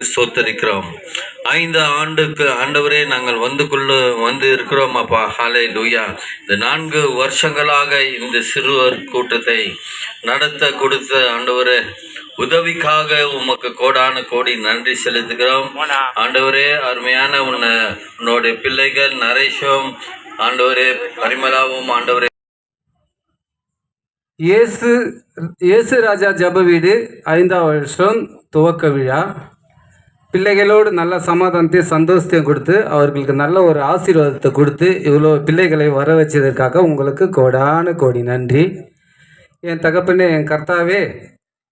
ஸ்தோத்தரிக்கிறோம் ஐந்து ஆண்டுக்கு ஆண்டவரே நாங்கள் வந்து கொள்ள வந்து இருக்கிறோம் அப்பா. ஹாலே லூயா இந்த நான்கு வருஷங்களாக இந்த சிறுவர் கூட்டத்தை நடத்த கொடுத்த ஆண்டவரே உதவிக்காக உமக்கு கோடான கோடி நன்றி செலுத்துகிறோம். ஆண்டவரே அருமையான உன்னை உன்னுடைய பிள்ளைகள் நரேஷும் ஆண்டவரே பரிமலாவும் ஆண்டவரே. இயேசு இயேசு ராஜா ஜப வீடு ஐந்தாம் வருஷம் துவக்க விழா. பிள்ளைகளோடு நல்ல சமாதானத்தையும் சந்தோஷத்தையும் கொடுத்து அவர்களுக்கு நல்ல ஒரு ஆசீர்வாதத்தை கொடுத்து இவ்வளோ பிள்ளைகளை வர வச்சதற்காக உங்களுக்கு கோடான கோடி நன்றி. என் தகப்பனே என் கர்த்தாவே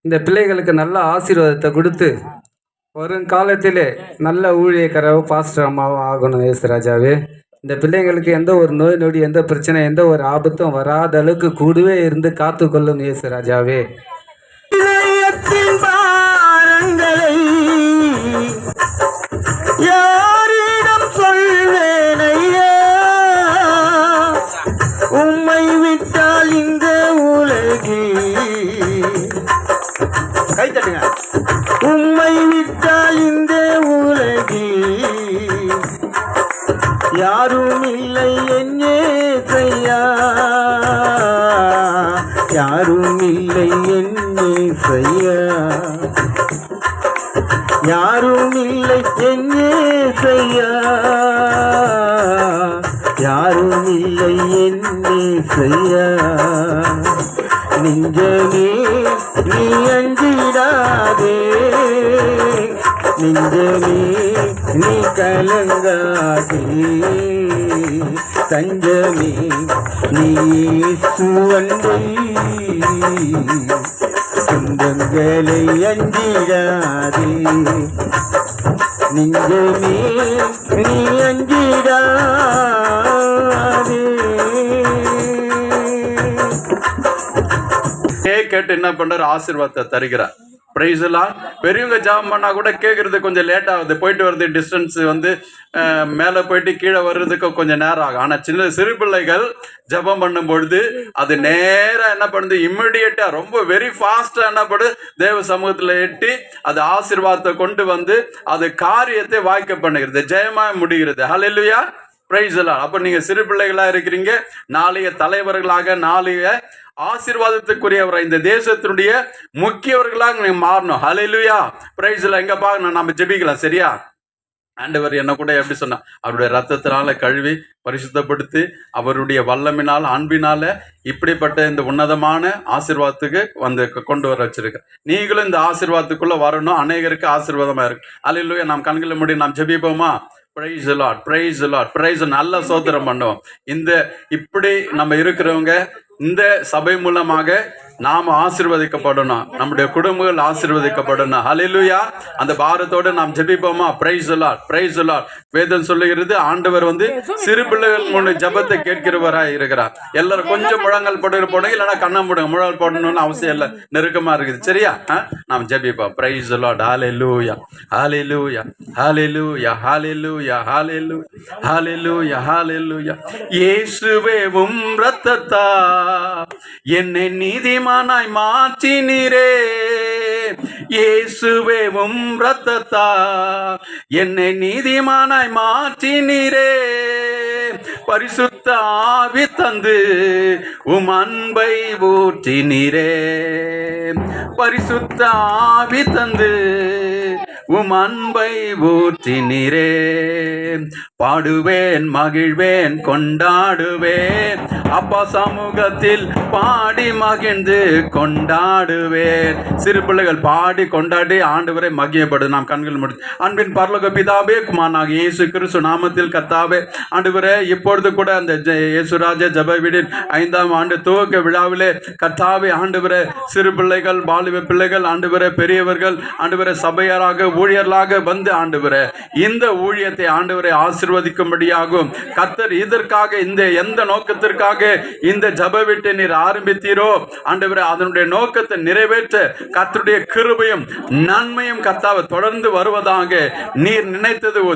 இந்த பிள்ளைகளுக்கு நல்ல ஆசீர்வாதத்தை கொடுத்து வருங்காலத்திலே நல்ல ஊழியக்காரவோ பாஸ்டர் அம்மாவோ ஆகணும் ஏசுராஜாவே இந்த பிள்ளைங்களுக்கு எந்த ஒரு நோய் நொடி எந்த பிரச்சனை எந்த ஒரு ஆபத்தும் வராத அளவுக்கு கூடவே இருந்து காத்துக்கொள்ளும் இயேசு ராஜாவே யாரிடம் சொல்வேனையா? உம்மை விட்டால் இந்த உலகில் கை தட்டுங்க. உம்மை விட்டால் இந்த உலகில் யாரும் இல்லை என்னே செய்யா யாரும் இல்லை என்னே செய்யா யாரும் இல்லை என்னே செய்யா? யாரும் இல்லை என்னே செய்யா? நெஞ்சமே நீ அஞ்சிடாதே. நெஞ்சமே நீ கலங்காதே. தஞ்சமே நீ சுவந்தை துன்பங்களை அஞ்சிடாதே. நெஞ்சமே நீ அஞ்சிடாதே. கேட்டு என்ன பண்றாரு? ஆசீர்வாதத்தை தருகிறார். பிரைஸ் எல்லாம் பெரியவங்க ஜாம் பண்ணால் கூட கேட்குறது கொஞ்சம் லேட் ஆகுது. போயிட்டு வர்றது டிஸ்டன்ஸ் வந்து மேலே போயிட்டு கீழே வர்றதுக்கு கொஞ்சம் நேரம் ஆகும். ஆனால் சின்ன சிறு பிள்ளைகள் ஜெபம் பண்ணும் பொழுது அது நேராக என்ன பண்ணுது? இம்மிடியட்டாக ரொம்ப வெரி ஃபாஸ்ட்டாக என்ன பண்ணுது தேவ சமூகத்தில் எட்டி அது ஆசீர்வாதத்தை கொண்டு வந்து அது காரியத்தை வாய்க்க பண்ணுகிறது. ஜெயமாக முடிகிறது. ஹalleluya பிரைஸ் எல்லாம் அப்போ நீங்கள் சிறு பிள்ளைகளாக இருக்கிறீங்க. நாளைய தலைவர்களாக நாளைய ஆசீர்வாதத்துக்குரியவர். இந்த தேசத்தினுடைய முக்கியவர்களாக மாறணும். ஹalleluya பிரைஸ்ல எங்க பார்க்கணும் நம்ம ஜெபிக்கலாம் சரியா? ஆண்டவர் என்ன கூட எப்படி சொன்னா அவருடைய ரத்தத்தினால கழுவி பரிசுத்தப்படுத்தி அவருடைய வல்லமினால் அன்பினால இப்படிப்பட்ட இந்த உன்னதமான ஆசிர்வாதத்துக்கு வந்து கொண்டு வர வச்சிருக்க நீங்களும் இந்த ஆசிர்வாதத்துக்குள்ள வரணும். அநேகருக்கு ஆசீர்வாதமா இருக்கு. அல்லையா நாம் கண்களை முடி நாம் ஜெபிப்போமா? Praise Lord praise Lord praise நல்ல சோதனம் பண்ணுவோம். இந்த இப்படி நம்ம இருக்கிறவங்க இந்த சபை மூலமாக நாம் ஆசீர்வதிக்கப்படணும். நம்முடைய குடும்பங்கள் ஆசிர்வதிக்கப்படணும். ஹலிலுயா அந்த பாரத்தோடு நாம் ஜபிப்போமா? பிரைஸ் லாட் பிரைஸ் லாட் வேதம் சொல்லுகிறது ஆண்டவர் வந்து சிறு பிள்ளைகள் முன்னு ஜெபத்தை கேட்கிறவராய் இருக்கிறார். எல்லாரும் கொஞ்சம் முழங்கால் போட்டு போடுங்க இல்லைன்னா கண்ணம் போடுங்க. முழங்கால் போடணும்னு அவசியம் இல்லை. நெருக்கமா இருக்குது. சரியா? நாம் ஜெபிப்போம். பிரைஸ் லாட் ஹalleluya ஹalleluya ஹalleluya ஹalleluya ஹாலிலு ஹalleluya ஹalleluya இயேசுவே உம் இரத்தத்தா என்னை நீதிமானாய் மாற்றினீரே. இயேசுவே உம் இரத்தத்தா என்னை நீதிமானாய் மாற்றினீரே. பரிசுத்த ஆவி தந்து உம் அன்பை ஊற்றினீரே. பரிசுத்த ஆவி தந்து உம் அன்பை ஊற்றினிரே. பாடுவேன் மகிழ்வேன் கொண்டாடுவேன். அப்பா சமூகத்தில் பாடி மகிழ்ந்து கொண்டாடுவேன். சிறு பிள்ளைகள் பாடி கொண்டாடி ஆண்டவரை மகிழப்படு நாம் கண்கள் முடிச்சு அன்பின் பரலோக பிதாவே குமாரனாக இயேசு கிறிஸ்து நாமத்தில் கத்தாவே ஆண்டவரே இப்பொழுது கூட அந்த ஜெ- இயேசுராஜ ஜப வீடின் ஐந்தாம் ஆண்டு துவக்க விழாவிலே கத்தாவே ஆண்டவரே சிறு பிள்ளைகள் வாலிப பிள்ளைகள் ஆண்டவரே பெரியவர்கள் ஆண்டவரே சபையராக ஊழியர்களாக வந்து ஆண்டவரே இந்த ஊழியத்தை ஆண்டவரை ஆசிர்வதிக்கும்படியாகும் கத்தர் இதற்காக இந்த எந்த நோக்கத்திற்காக இந்த ஜப வீட்டை நீர் ஆரம்பித்தீரோ ஆண்டவரே அதனுடைய நோக்கத்தை நிறைவேற்ற கத்தருடைய கிருபையும் நன்மையும் கத்தாவை தொடர்ந்து வருவதாக நீர் நினைத்தது. ஓ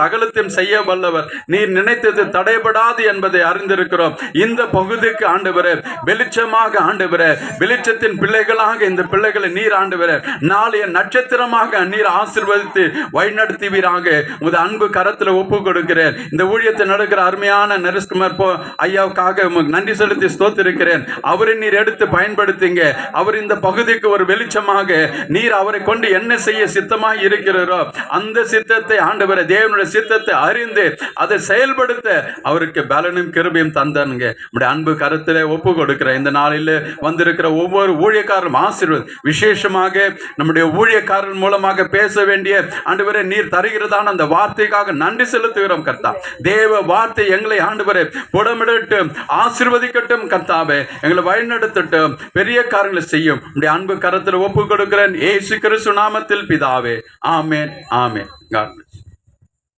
சகலத்தையும் செய்ய வல்லவர். நீர் நினைத்தது தடைபடாது என்பதை அறிந்திருக்கிறோம். இந்த பகுதிக்கு ஆண்டவரே வெளிச்சமாக ஆண்டவரே வெளிச்சத்தின் பிள்ளைகளாக இந்த பிள்ளைகளை நீர் ஆண்டவரே நாளைய நட்சத்திரமாக நீர் ஆசிர்வதித்து வழிநடத்துவீராக. உமது அன்பு கரத்தில் ஒப்பு கொடுக்கிறேன் இந்த ஊழியத்தை நடக்கிற அருமையான நரேஷ்குமார் போ ஐயாவுக்காக உமக்கு நன்றி செலுத்தி ஸ்தோத்திருக்கிறேன். அவரை நீர் எடுத்து பயன்படுத்துங்க. அவர் இந்த பகுதிக்கு ஒரு வெளிச்சமாக நீர் அவரை கொண்டு என்ன செய்ய சித்தமாக இருக்கிறாரோ அந்த சித்தத்தை ஆண்டவரை தேவனுடைய சித்தத்தை அறிந்து அதை செயல்படுத்த அவருக்கு பலனும் கிருபையும் தந்தானுங்க. நம்முடைய அன்பு கருத்தில் ஒப்பு கொடுக்கிறேன் இந்த நாளில் வந்திருக்கிற ஒவ்வொரு ஊழியக்காரரும் ஆசீர்வாதம் விசேஷமாக நம்முடைய ஊழியக்காரன் மூலமாக பேச வேண்டிய ஆண்டவரே நீர் தருகிறதான அந்த வார்த்தைக்காக நன்றி செலுத்துகிறோம் கர்த்தா. தேவ வார்த்தை எங்களை ஆண்டவரே புடமிடட்டு ஆசீர்வதிக்கட்டும் கர்த்தாவே. எங்களை வழிநடத்தட்டும் பெரிய காரியங்களை செய்யும். உடைய அன்பு கரத்தில் ஒப்பு கொடுக்கிறேன் ஏசு கிறிஸ்து நாமத்தில் பிதாவே. ஆமேன் ஆமேன். God.